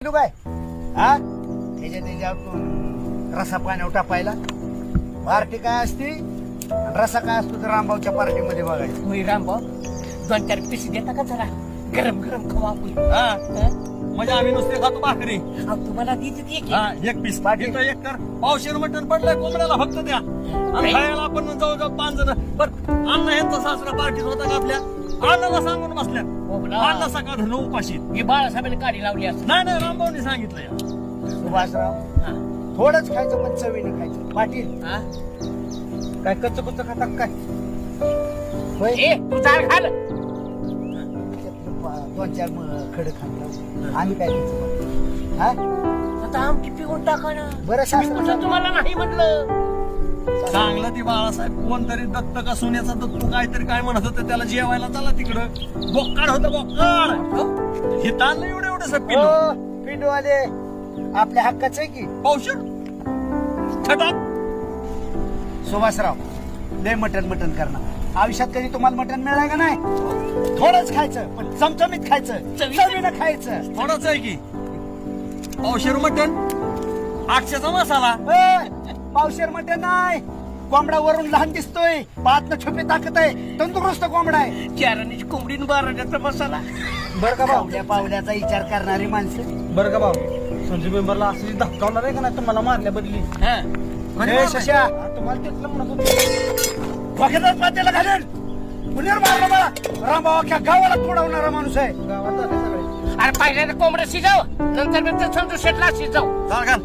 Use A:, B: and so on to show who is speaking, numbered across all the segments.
A: Kilo काय? हा? त्याच्या रसा पाण्यावर टापायला पार्टी काय असती? आणि रसा काय असतो तर रामभाऊच्या पार्टीमध्ये बघायचं.
B: होय रामभाऊ दोन चार पिशी देता का जरा? गरम गरम खाऊ आपण.
C: हा?
B: हं?
C: म्हणजे आम्ही नुसते खातो भाकरी.
B: अहो, तुम्हाला देते एक
C: हा एक पीस. इथं एक कर. पावशेर मटण पडलंय कोंबड्याला फक्त द्या. आणि खायला आपण जवळजवळ पाच जण. बर अण्णा यांचा सासरा पार्टीत होता का आपल्या? अण्णाला सांगून बसल्या.
B: हो.
C: अण्णा सकाळ धन उपाशी
B: ही बाळासाहेबांनी काढी लावली असं
C: नाही नाही रामभाऊनी सांगितलं.
A: सुभाषराव थोडंच खायचं पण चवीने खायचं. पाटील काय कच्च कुच्च खाता काय? होय?
B: ए तू झाड घाल
A: त्यातलं पा- दोन चार खड खाल्लं. आम्ही काय हा?
B: आता आमची पिऊन टाका ना.
A: बरं
B: मी
A: शास्त्र
B: कुठं तुम्हाला नाही म्हणलं?
C: चांगलं ते बाळासाहेब कोणतरी दत्त का सोन्याचा दत्तू काहीतरी काय म्हणत होतं त्याला जेवायला चला तिकडं. बोक्काड होतं बोक्काड. हे ताणलं एवढं एवढं पिलो
A: हो पिंडवाले आपल्या हक्काचं आहे की?
C: छटाक
A: सुभाषराव लय मटन मटन करणार. आयुष्यात कधी तुम्हाला मटन मिळालं का नाही? थोडंच खायचं पण चमचमीत खायचं. चवीनं खायचं.
C: थोडंच आहे की. पावशेर मटण. आठशेचा मसाला.
A: ए, पावशेर मटन नाही. कोंबडा वरून लहान दिसतोय. पाहत छुपे ताकद आहे तंदुरुस्त कोंबडा आहे.
B: चारानीची कोंबडीन बाराण्याचा मसाला.
A: बरं का पावल्या पावल्याचा विचार करणारी माणसं.
D: बरं का भाऊ? संजू मेंबरला असं धक्कावणार आहे का नाही तुम्हाला मारल्या बदली.
B: हं.
A: ए,
D: तुम्हाला तिथलं म्हणत होते.
A: वखिलात पात्याला घालेल पुण्यावर मारलं मला. रामभाऊ अख्ख्या गावाला तोडवणारा माणूस आहे.
D: गावात
B: अरे पहिल्यांदा कोंबडं शिजाव. नंतर नंतर समजू शेटला शिजाव.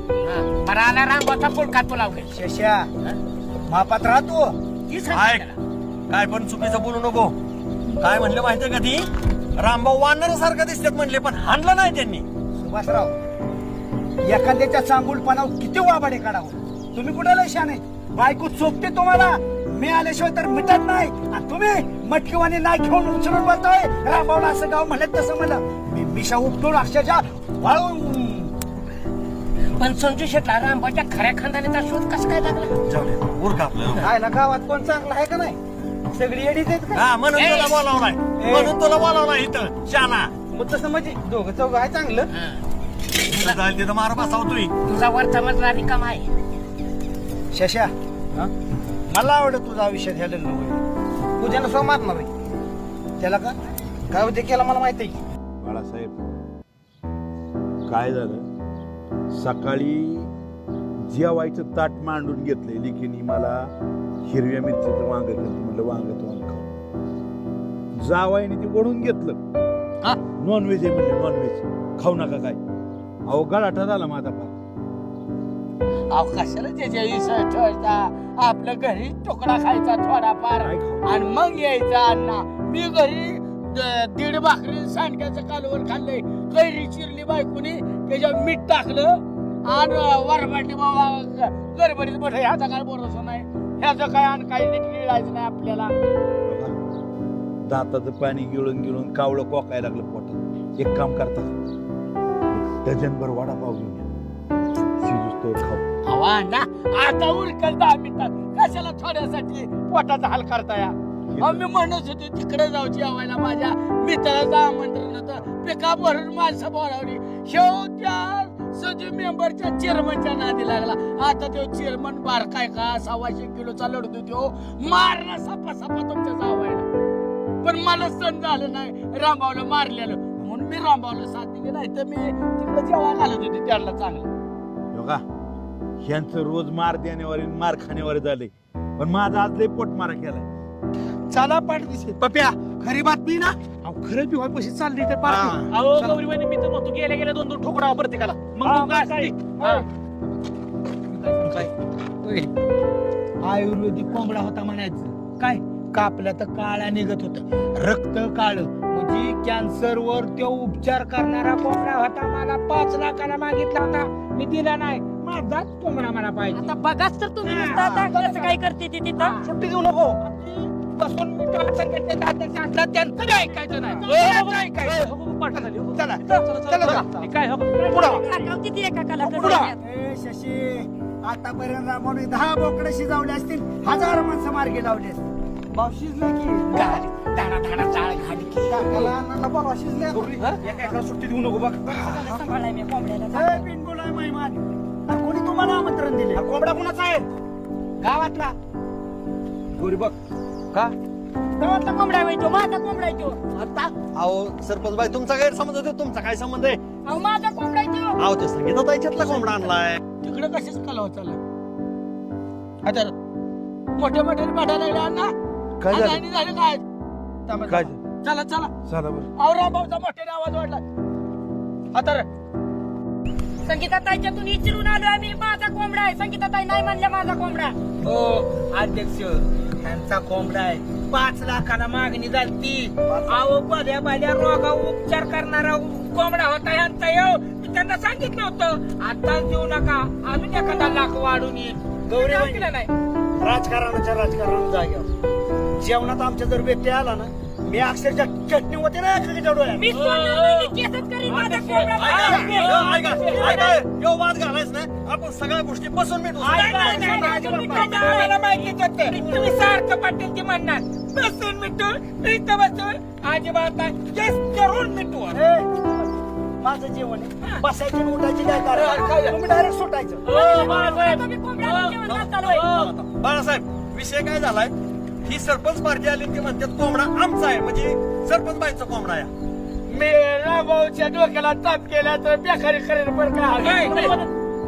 B: हं. बरं आला रामभाऊचा पोलकात पुलाव घे
A: शशा मापात राहतो
B: ती.
C: ऐक
B: त्याला.
C: काय पण चुकीचं बोलू नको. काय म्हणले माहितीये का ती? रामभाऊ वानर सारखं दिसतात म्हणले पण हाणलं नाही त्यांनी.
A: सुभाषराव एखाद्याच्या चांगुलपणावर किती वाबाडे काढावं? तुम्ही कुठे लय शाने बायको चोपते तुम्हाला. मी आल्याशिवाय तर मिटत नाही. आणि तुम्ही मटकीवाणी नाही घेऊन उचलून बोलतोय रामभाऊला असं गाव म्हणत तसं म्हणलं. मी मिशा उपटून अक्षरशः वाळून.
B: पण संजू शेटला रामभाऊच्या खऱ्या खानदानीचा शोध कसं काय लागला?
C: जाऊ दे उरका आपलं
D: गावात कोण चांगलं आहे का नाही? सगळी येडीच आहेत का?
C: हा म्हणून. तुला बोलावलाय. म्हणून तुला बोलावलाय इथं शाना
D: मग तसं म्हणजे दोघं चौघं आहे चांगलं.
B: हं.
C: तुला तिथं मार बसावतोय
B: तुझा वरचा मजला रिकाम आहे.
A: शशा
D: हा?
A: मला आवडत तुझा आयुष्यात ह्या लग्न
D: पूजानं सो मारणार आहे.
A: त्याला का?
D: काय होते केला मला माहिती आहे. की
E: बाळासाहेब काय झालं? सकाळी जेवायचं ताट मांडून घेतलंय. लिखीने मला हिरव्या मिरचीचं वांग केलं म्हणलं वांग वांग खाऊ. जावायने ते ओढून घेतलं.
C: हा?
E: नॉनव्हेज आहे म्हणले नॉनव्हेज खाऊ नका काय. अहो गळाठा झाला माझा फार
B: अहो कशाला त्याच्या विषय ठेवायचा? आपल्या घरी तुकडा खायचा थोडाफार? आणि मग यायचा अण्णा. मी घरी दीड भाकरी सांडक्याचं कालवर खाल्लंय. कैरी चिरली बायकोनी त्याच्यावर मीठ टाकलं. आणि वरबाटली बाबा ग- गडबडीत बठ ह्याचा काय भरोसा नाही. ह्याचं काय आणि काही नीट गिळायचं नाही आपल्याला.
E: दाताचं पाणी गिळून गिळून कावळं कोकायला लागलं पोटात. एक काम करता. डझनभर वडापाव घेऊन या. शिजूस तो खाऊ.
B: अहो अण्णा आता उरकल दहा मिनिटात. कशाला थोड्यासाठी पोटाचा हाल करताय? आम्ही म्हणत होतो तिकडे जाऊ जेवायला माझ्या मित्राचं आमंत्रण होतं. पिका भरून माणसं बोलावली. शेव त्या सजू मेंबरच्या चेअरमनच्या नादी लागला. आता तो चेअरमन बार काय का? सव्वाशे किलोचा लढतो तो. मारला सपा सपा तुमच्या जावायला. पण मला सण झालं नाही. रामबावला मारलेलं. म्हणून मी रामभाऊला साथ दिली नाही. तर मी तिकडे जेव्हा घालत होते त्याला चांगलं.
E: हो बघा ह्यांचं रोज मार देण्यावर मार खाण्यावर झाले. पण माझा आज लय पोट मारा केलाय.
D: चला पाठ दिसे पप्या. खरी बातमी ना? अहो खरंच बी पैसे चालली तर पार्टी
B: अहो गौरीबाई मी तर म्हणतो गेल्या गेल्या दोन दोन ठोकरा प्रत्येकाला मग तू काय? हा.
D: आयुर्वेदिक कोंबडा होता म्हणायचं. काय? कापल्या तर काळा निघत होत. रक्त काळ. म्हणजे कॅन्सर वर तो उपचार करणारा कोंबडा होता. मला पाच लाखाला मागितला होता. मी दिला नाही. माझाच कोंबडा मला पाहिजे.
F: आता बघाच तर तुम्ही नुसतं आता कसं काय करते ती तिथं?
D: सुट्टी देऊ नको. बसून सांगितलं दादाचे असला त्यांचं बी ऐकायचं नाही. कोणाचं ऐकायचं. चला. चला चला
B: काय हो?
D: पुढं.
F: किती एकाला
D: पुढं.
A: ए शशी आतापर्यंत रामाने दहा बोकडे शिजवले असतील हजार माणसं मार्गी लावले असतील. भाव शिजले की?
D: चाळ घाल की.
A: काकाला अण्णांना बोलवा शिजले एका एका सुट्टी देऊ नको बघ.
F: सांभाळाय मी कोंबड्याला
A: ए, बिनबुल महिमान अरे कोणी तुम्हाला आमंत्रण दिले कोंबडा कुणाचा आहे?
D: गावातला.
A: गोरी बघ. का?
F: गावातला कोंबडा माझा कोंबडा
D: आता?
C: अहो सरपंच बाई तुमचा गैरसमज होतो तुमचा काय संबंध आहे?
F: अहो माझा कोंबडा
C: अहो ते संगीता ताईच्यातला कोंबडा आणलाय.
B: तिकडे कशीच कलाव चालला? आता मोठ्या मोठ्याने पाठायला लागले अण्णा
E: काय झालं?
B: आणि झालं काय? थांबा,
E: काय
B: थांबा. चला चला.
E: चला बरं.
B: औरंगाबादचा मोठ्याने आवाज वाढला. आता रे.
F: संगीता ताईच्यातून इचरून आलो आम्ही. माझा कोंबडा आहे. संगीता ताई नाही म्हणल्या माझा कोंबडा.
D: हो अध्यक्ष. त्यांचा कोंबडा आहे. पाच लाखाला मागणी झाली अहो बऱ्या बऱ्या रोगा उपचार करणारा कोंबडा होता यांचा येऊ मी त्यांना सांगितलं होतं. आताच देऊ नका. अजून एखादा लाख वाढून येईल.
A: गौरी
D: नाही?
A: राजकारणाच्या राजकारणाला जाग्यावर. जेवणात आमच्या जर व्यक्ती आला ना मी अक्षरशः चटणी होते ना एखाद्याच्या डोळ्यात
F: मी सोडणार नाही, मी केसच करीन माझा कोंबडा
C: ऐका,
F: माझा.
C: ऐका, ऐका, यो वाद घालायच नाही. आपण सगळ्या गोष्टी बसून मिटू.
D: नाही, नाही, नाही, नाही, तुम्ही काय आम्हाला माहितीच होतं. तुम्ही सारखं पाटील ती म्हणणार. बसून मिटून इथं बसून. अजिबात नाही जास्त करून मिटू
A: ए, माझं जेवण आहे. बसायची आणि उठायची काय कारण तुम्ही डायरेक्ट सुटायचं.
F: तुम्ही कोंबड्याला जेवण घालतालोय.
C: बाळासाहेब विषय काय झालाय? ही सरपंच पार्टी आली ती म्हणतात कोंबडा आमचा आहे. म्हणजे सरपंच बाईचा कोंबडा आहे.
B: मी रामभाऊच्या डोक्याला ताप केला तर बेकारी करेल पण काय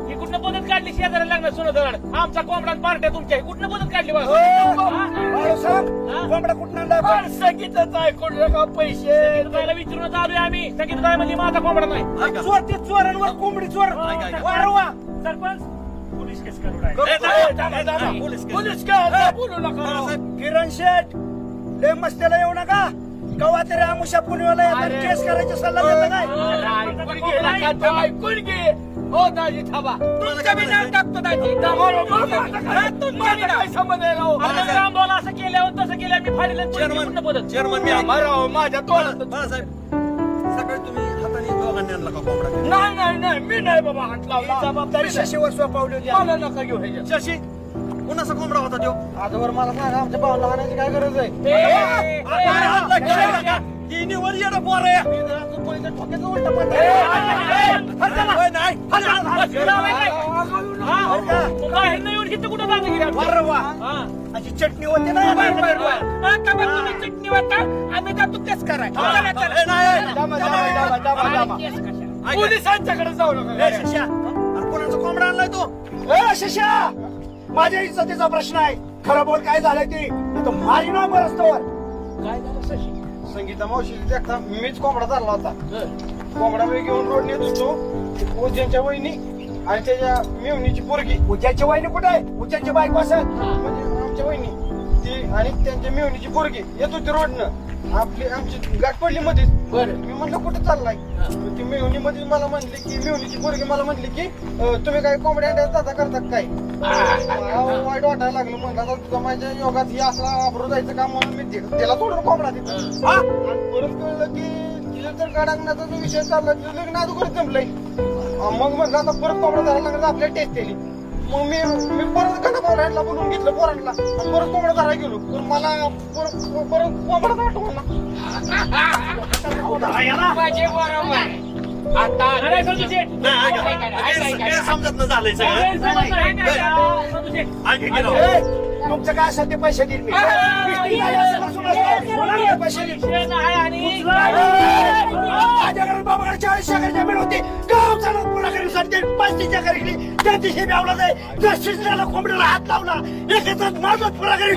D: ही कुठनं पद्धत काढली लागणार सोनं आमचा कोंबडा पार्ट्या तुमच्या कुठनं पद्धत काढली?
A: बाळूसाहेब कोंबडा कुठं
B: ऐकून नका पैसे?
D: विचारूनच आलोय आम्ही. संगीताबाई म्हणजे माझा कोंबडा नाही.
A: चोर ते चोरांवर कोंबडी चोर. वारवा.
D: सरपंच केस
C: पोलीस
B: बोलू नका
A: किरण शेठ लय मस्त्याला येऊ नका कवा तरी आमुषा पुण्याला येतात केस करायचा सल्ला देता काय
B: ऐकून घे हो दाजी थांबा
D: तुमचं मी नाव टाकतो दाजी बोला तुमचं
B: काय
D: असं केल्यावर तसं केलं मी फाडीला
C: चेअरमन
D: बोलत
C: चेअरमन मी
B: माझ्या तोंडात
C: सकाळी तुम्ही दोघांनी आणला का कोंबडा?
B: नाही नाही नाही. मी नाही बाबा हात
A: ही
B: लावला
A: जबाबदारी शशीवर सोपवली होती.
B: मला नका घेऊ ह्याच्यात.
C: शशी कुणाचा कोंबडा होता तो?
A: आजवर मला सांगा आमच्या भावाला हाणायची काय गरज आहे?
C: ही निवड येणं पोर नाही
D: हा, बाहेर नाही कुठं
A: अशी चटणी होती ना?
D: चटणी वाटा. आम्ही जातो तेच कराय चला, चला.
C: ए, नाही
A: जामा, जामा, जामा, जामा, जामा.
D: केस कशाला?
C: ऐका.
B: पोलिसांच्याकडे जाऊ नका.
C: अरे, कोणाचा कोंबडा आणलाय तो?
A: ए, शश्या माझ्या इज्जतीचा प्रश्न आहे. खरं बोल काय झालंय ते? मारी ना रस्त्यावर
B: काय झालं शशी?
G: संगीता मावशी देखता मीच कोंबडा चालला होता. कोंबडा मी घेऊन रोड नेत होतो. पूजनच्या वहिनी आणि त्याच्या मिवणीची पोरगी.
A: उद्याची वाहिनी कुठे? आहे उद्याची बायको असं
G: म्हणजे आमच्या वहिनी ती आणि त्यांच्या मिवणीची पोरगी येत होती रोडनं. आपली आमची गाठ पडली मध्येच
B: बरं.
G: मी म्हणलं कुठे चाललाय? मग ती मिवणी मध्ये मला म्हणली की मिवणीची पोरगी मला म्हणली की अं, तुम्ही काय कोंबड्या अंड्या दादा करतात काय? मला वाईट वाटायला लागलं. म्हणलं आता तुझा माझ्या योगात ही असला वापरू जायचं काम म्हणून मी. त्याला सोडून कोंबडा तिथं हा? आणि परत कळलं की तर गाडागण्याचा जो विषय चालला तिला लग्न अगोदर जमलंय. अं, मग म्हणलं आता परत कोंबडा धरायला लागला आपल्या टेस्ट केली मग मी मी परत गणा पोरांना बोलून घेतलं पोरांना आणि परत कोंबडा धरायला गेलो पण मला परत परत कोंबडा आठवण
D: माझे बरोबर आता.
C: नाही. गैर- समजत न झालंय सगळं की
A: तुमचं काय असेल ते पैसे देईल मी पैसे देईल
D: शेण आहे आणि
A: माझ्या घरात बाबाकडे चाळीस एकर जमीन होती गाव चालत पुढाकडे साठी पस्तीस एकर गेली त्या दिवशी लावला जाय त्या शिजण्याला कोंबड्याला हात लावला एकत्रच पुढाकडे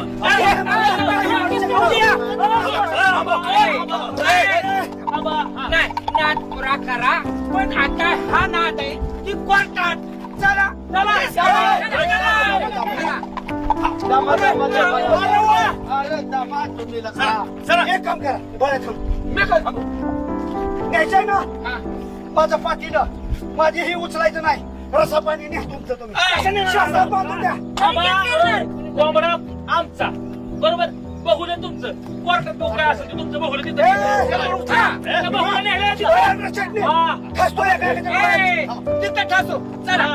D: बाबा, नाही नाद पुरा करा पण आता हा नाद आहे ती कोर्टात चला. चला.
A: एक काम करा बरं थांब न्यायचंय ना माझं पाठीनं माझी हे उचलायचं नाही रसा पाणी न्या तुमचं तुम्ही शास्त्रात बांधून द्या
D: कोंबडा आमचा. बरोबर? बघून तुमचं कोर्टात बोकडा असेल ते तुमचं बघून तिथं
A: ए,
D: चला, उठा. त्या बघूला नेलं तिथं. हा. ए, तिथं ठसू चला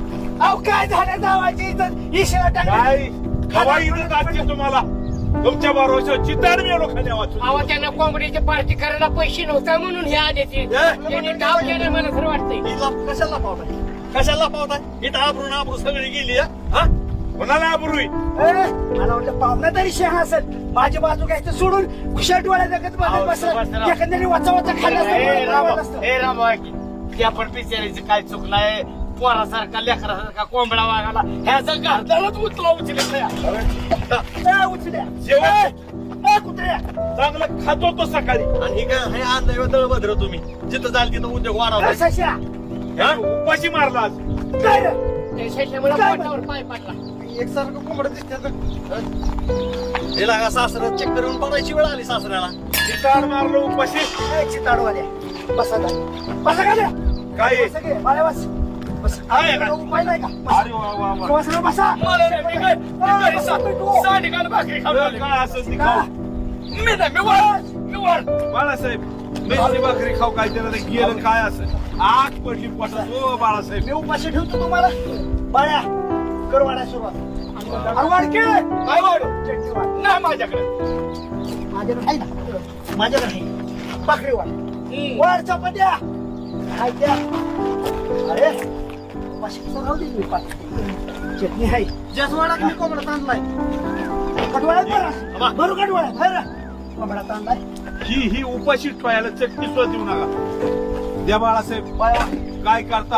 A: अहो काय झालं जावायची इज्जत इशारा टाकला.
E: काय? खवा इथं आजची तुम्हाला. तुमच्या बरोबर चितार मेलो खाल्या वाचून
B: अहो त्यांना कोंबडीची पार्टी करायला पैसे नव्हता म्हणून हे आले ते. त्यांनी डाव केलं मला खरं वाटतंय.
C: कशाला पावताय? कशाला पावताय? इथं आबरून आबरू सगळी गेली हा? हा?
E: कोणाला
A: ए, मला वाटलं पाहुणा तरी शहा असेल. माझी बाजू घ्यायचं सोडून खुशाल डोळ्या जगत बघत बसलं. एखाद्याने वाचा वाचा खाल्लं असतं,
B: ए,
A: बरं
B: राम
A: असतं.
B: ए, राम ते आपण बिचारायचं काय चूक नाही. पोरासारखा लेकरासारखा कोंबडा वागाला ह्याचं घरदारच उचला
A: उचल्या.
E: जेवण
A: ए, कुत्र्या.
E: चांगलं खातो तो सकाळी
C: आणि ही काय हे आणलंय दळभद्र तुम्ही जिथं जाल तिथं उद्योग वाढवला
A: ए, सश्या.
E: हा? उपाशी मारला आज
A: काय
B: पाय पडला
G: एकसारखं कोंबडं दिसते
C: हिला का सासऱ्यात चेक करून बघायची वेळ आली सासऱ्याला
E: चितार मारलं उपाशी
A: चिताडवाल्या. बसा. बसा?
E: काय
A: की, बाळा, बस.
B: मी नाही, मी वर मी वर
E: बाळासाहेब मेथी भाकरी खाऊ काय त्याला? गेलं काय असं? आग पडली पोटात. ओ बाळासाहेब.
A: मी उपाशी ठेवतो तुम्हाला. बाळ्या कर वाढा सुरुवात वाढ.
B: काय वाढू. नाही माझ्याकडे.
A: माझ्याकडे आहे ना? माझ्याकडे आहे. भाकरी वाढ वाढ चपात्या. हाय त्या. अरे चटणी आहे
G: जसवाडात मी कोंबडा
A: बरं बरं कटवाळ्यात बरं कोंबडा तांदलाय
E: ही ही उपाशी ठेवायला चटणी सुद्धा देऊ नका. द्या बाळासाहेब. काय करता?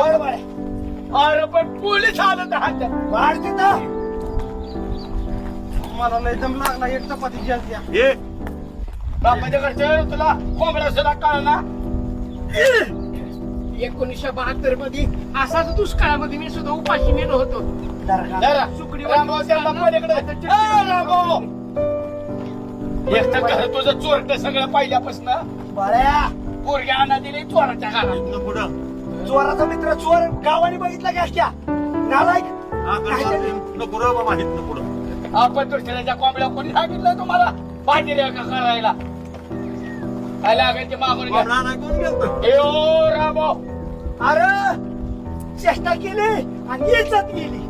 B: अरे पण पोलीस आलं तर
A: वाढ तिथं
G: मला लय दम लागला एक चपाती जास्त द्या
E: हे
B: बापाच्या घरच्या तुला कोंबडा सुद्धा कळला. एकोणीसशे बहात्तरमध्ये असाच दुष्काळामध्ये मी सुद्धा उपाशी मेलो होतो. जरा रामभाऊ त्याला पलीकडे. ए, रामभाऊ. एक तर घर तुझं चोरट सगळं पहिल्यापासून
A: बाळ्या.
B: पोरगी आणा दिली चोराच्या घरात.
C: इथनं पुढं.
A: चोराचा मित्र चोर गावाने बघितला का क्या नालायक? काहीतरी.
C: नको इथनं पुढं.
B: आपण दुसऱ्याच्या कोंबड्या कोणी सांगितलं तुम्हाला? रे का करायला? काय लागायचे मागून घ्या. ए ओ रामभाऊ
A: अरे चेष्टा केली आणि इज्जत गेली.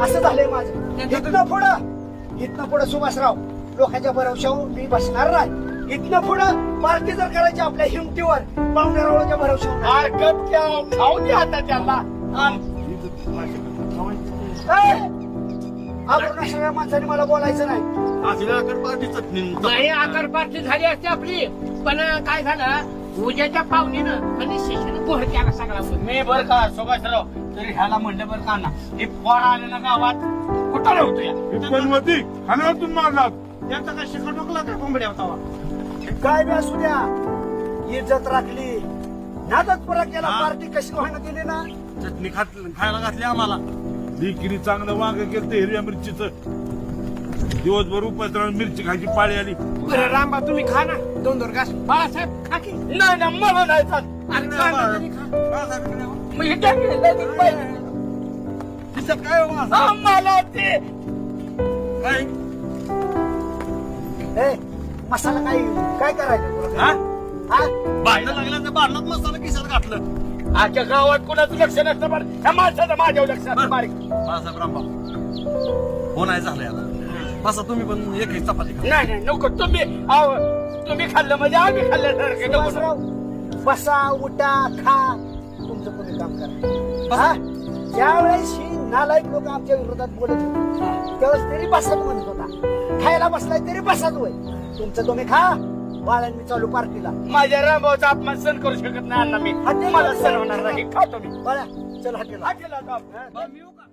A: असं झालंय माझं. इथनं पुढं इथनं पुढं सुभाषराव लोकांच्या भरवशावर मी बसणार नाही. इथनं पुढं पार्टी जर करायची आपल्या हिमतीवर पाहुण्यारावळच्या भरवशावर
B: गप त्या खाऊ दे आता त्याला!
A: आपण सगळ्या माणसाने मला बोलायचं नाही?
B: आकार पार्टी झाली असते आपली. पण काय झालं? उद्याच्या पाहुणीनं आणि शिष्यानं पोर त्याला सगळा मी बर का सुभाषराव तरी ह्याला म्हणलं बरं का ना हे पोर आले ना गावात कुठं नव्हतो या?
E: हे होती खाण्यातून मारला
G: त्यांचा काय शिकत टोकला का कोंबड्या होता
A: काय बी असू द्या. इज्जत राखली. नादच पुरा केला पार्टी कशी व्हायला दिली ना?
C: चटणी खात खायला घातली आम्हाला.
E: लिकिरी चांगलं वांग केलं हिरव्या मिरचीचं. दिवसभर उपास राहून मिरची खायची पाळी आली
B: बरं रामबा तुम्ही खा ना दोन दोन घास बाळासाहेब खा की नाही ना मला नाही चालत. अरे खा ना तरी खा. मग हे काय केलं? लगेच पाहिजे.
C: तिच्यात काय हो माझं?
B: मला ते
C: काय
A: ए मसाला काय काय करायचं तुला?
C: हा?
A: हा?
C: भांडण लागलं तर भांडणात मसाला किशात घातलं
B: आजच्या गावात कुणाचं लक्ष नसतं बरं ह्या माणसाचं माझ्यावर लक्ष असतं बारीक
C: बाळासाहेब हो नाही झालंय आता बसा तुम्ही पण एक एक चपाती खा.
B: नाही नाही नको. तुम्ही अहो, तुम्ही खाल्लं म्हणजे आम्ही खाल्ल्यासारखं नको
A: सुभाषराव बसा उठा खा. तुमचं कोणी काम करा. हा? ज्यावेळेस ही नालायक लोक आमच्या विरोधात बोलत होते त्यावेळेस तरी बसत म्हणत होता. खायला बसलाय तरी बसत होय. तुमचं तुम्ही खा. बाळांनी चालू पार्टीला.
B: माझ्या रामभाऊचा अपमान सहन करू शकत नाही अण्णा मी. मला सण होणार नाही. खातो मी
A: बळा चल हॉटेल.
B: हा, केला आता. बरं, मी येऊ का?